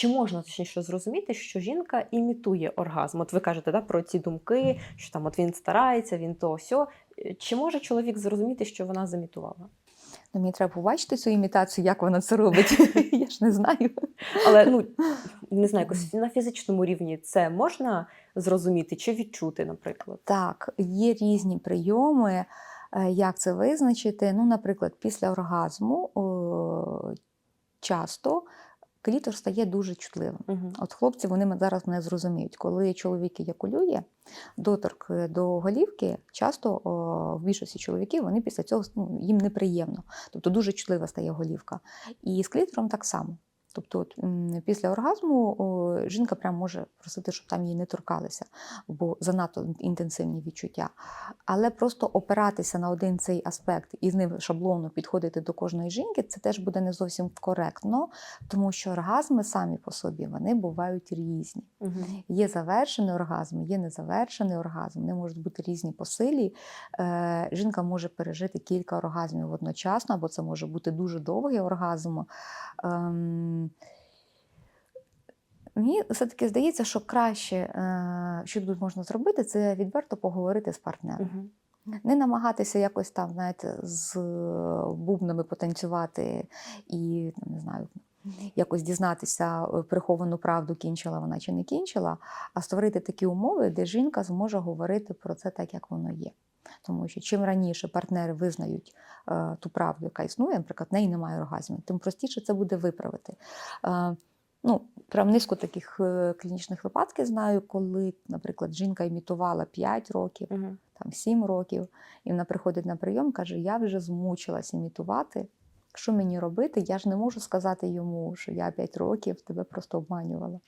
Чи можна точніше зрозуміти, що жінка імітує оргазм? От ви кажете да, про ці думки, що там от він старається, він то сьо. Е, Чи може чоловік зрозуміти, що вона замітувала? Ну, мені треба побачити цю імітацію, як вона це робить. Я ж не знаю. Але ну не знаю, якось на фізичному рівні це можна зрозуміти чи відчути, наприклад. Так, є різні прийоми. Е, Як це визначити? Ну, наприклад, після оргазму о, часто клітор стає дуже чутливим. Угу. От хлопці вони зараз не зрозуміють, коли чоловік якулює, доторк е, до голівки, часто о, в більшості чоловіків вони після цього ну, їм неприємно. Тобто дуже чутлива стає голівка. І з клітором так само. Тобто, от, після оргазму о, жінка прям може просити, щоб там її не торкалися, бо занадто інтенсивні відчуття. Але просто опиратися на один цей аспект і з ним шаблонно підходити до кожної жінки, це теж буде не зовсім коректно, тому що оргазми самі по собі вони бувають різні. Угу. Є завершений оргазм, є незавершений оргазм, вони можуть бути різні по силі. Е, жінка може пережити кілька оргазмів одночасно, або це може бути дуже довгий оргазм. Ем, Мені все-таки здається, що краще, е, що тут можна зробити, це відверто поговорити з партнером. Угу. Не намагатися якось там, знаєте, з бубнами потанцювати і не знаю, якось дізнатися е, приховану правду, кінчила вона чи не кінчила, а створити такі умови, де жінка зможе говорити про це так, як воно є. Тому що чим раніше партнери визнають е, ту правду, яка існує, наприклад, в неї немає оргазмів, тим простіше це буде виправити. Е, ну, прям низку таких е, клінічних випадків знаю, коли, наприклад, жінка імітувала 5 років, Угу. там 7 років, і вона приходить на прийом, каже: Я вже змучилась імітувати. Що мені робити? Я ж не можу сказати йому, що я 5 років тебе просто обманювала.